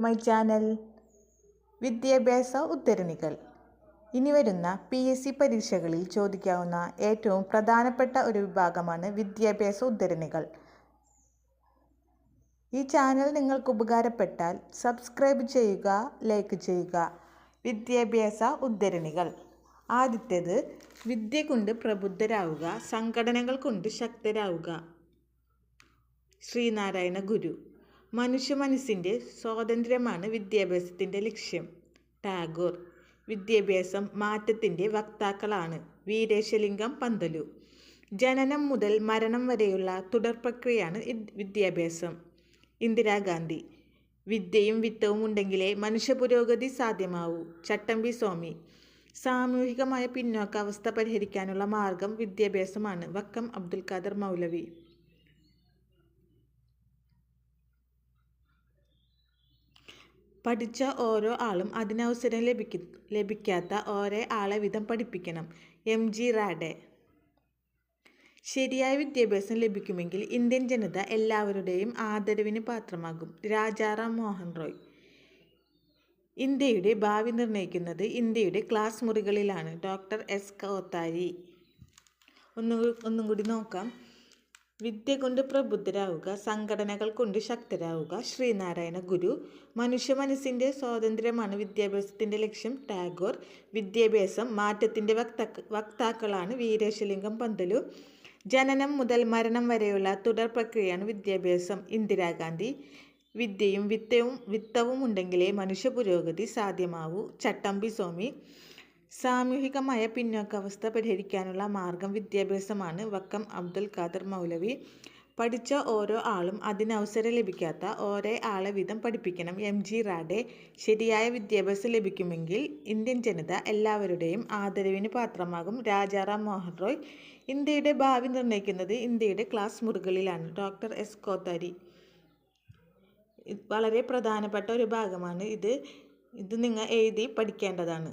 My channel. വിദ്യാഭ്യാസ ഉദ്ധരണികൾ. ഇനി വരുന്ന പി എസ് സി പരീക്ഷകളിൽ ചോദിക്കാവുന്ന ഏറ്റവും പ്രധാനപ്പെട്ട ഒരു വിഭാഗമാണ് വിദ്യാഭ്യാസ ഉദ്ധരണികൾ. ഈ ചാനൽ നിങ്ങൾക്ക് ഉപകാരപ്പെട്ടാൽ സബ്സ്ക്രൈബ് ചെയ്യുക ലൈക്ക് ചെയ്യുക. വിദ്യാഭ്യാസ ഉദ്ധരണികൾ. ആദ്യത്തേത് വിദ്യ കൊണ്ട് പ്രബുദ്ധരാവുക സംഘടനകൾ കൊണ്ട് ശക്തരാവുക. ശ്രീനാരായണ ഗുരു. മനുഷ്യ മനസ്സിന്റെ സ്വാതന്ത്ര്യമാണ് വിദ്യാഭ്യാസത്തിന്റെ ലക്ഷ്യം. ടാഗോർ വിദ്യാഭ്യാസം മാറ്റത്തിന്റെ വക്താക്കളാണ്. വീരേശലിംഗം പന്തലു ജനനം മുതൽ മരണം വരെയുള്ള തുടർ പ്രക്രിയയാണ് വിദ്യാഭ്യാസം. ഇന്ദിരാഗാന്ധി വിദ്യയും വിത്തവും ഉണ്ടെങ്കിലേ മനുഷ്യ പുരോഗതി സാധ്യമാവൂ. ചട്ടമ്പി സ്വാമി സാമൂഹികമായ പിന്നോക്കാവസ്ഥ പരിഹരിക്കാനുള്ള മാർഗം വിദ്യാഭ്യാസമാണ്. വക്കം അബ്ദുൽ ഖാദർ മൗലവി പഠിച്ച ഓരോ ആളും അതിനവസരം ലഭിക്ക ലഭിക്കാത്ത ഓരോ ആളെ വിധം പഠിപ്പിക്കണം. എം. ജി. റാഡെ. ശരിയായ വിദ്യാഭ്യാസം ലഭിക്കുമെങ്കിൽ ഇന്ത്യൻ ജനത എല്ലാവരുടെയും ആദരവിന് പാത്രമാകും. രാജാറാം മോഹൻ റോയ്. ഇന്ത്യയുടെ ഭാവി നിർണയിക്കുന്നത് ഇന്ത്യയുടെ ക്ലാസ് മുറികളിലാണ്. Doctor S. കോത്താരി. ഒന്നു ഒന്നും കൂടി നോക്കാം. വിദ്യ കൊണ്ട് പ്രബുദ്ധരാവുക സംഘടനകൾ കൊണ്ട് ശക്തരാവുക ശ്രീനാരായണ ഗുരു. മനുഷ്യ മനസ്സിന്റെ സ്വാതന്ത്ര്യമാണ് വിദ്യാഭ്യാസത്തിന്റെ ലക്ഷ്യം. ടാഗോർ വിദ്യാഭ്യാസം മാറ്റത്തിന്റെ വക്താക്ക വക്താക്കളാണ് വീരേശലിംഗം പന്തലു. ജനനം മുതൽ മരണം വരെയുള്ള തുടർ പ്രക്രിയയാണ് വിദ്യാഭ്യാസം. ഇന്ദിരാഗാന്ധി വിദ്യയും വിത്തവും വിത്തവും ഉണ്ടെങ്കിലേ മനുഷ്യ പുരോഗതി സാധ്യമാവൂ. ചട്ടമ്പി സ്വാമി സാമൂഹികമായ പിന്നോക്കാവസ്ഥ പരിഹരിക്കാനുള്ള മാർഗം വിദ്യാഭ്യാസമാണ്. വക്കം അബ്ദുൽ ഖാദർ മൗലവി പഠിച്ച ഓരോ ആളും അതിനവസരം ലഭിക്കാത്ത ഒരേ ആളെ വീതം പഠിപ്പിക്കണം. എം ജി റാഡെ ശരിയായ വിദ്യാഭ്യാസം ലഭിക്കുമെങ്കിൽ ഇന്ത്യൻ ജനത എല്ലാവരുടെയും ആദരവിന് പാത്രമാകും. രാജാറാം മോഹൻ റോയ് ഇന്ത്യയുടെ ഭാവി നിർണയിക്കുന്നത് ഇന്ത്യയുടെ ക്ലാസ് മുറികളിലാണ്. Doctor S Kothari. വളരെ പ്രധാനപ്പെട്ട ഒരു ഭാഗമാണ് ഇത്. ഇത് നിങ്ങൾ എഴുതി പഠിക്കേണ്ടതാണ്.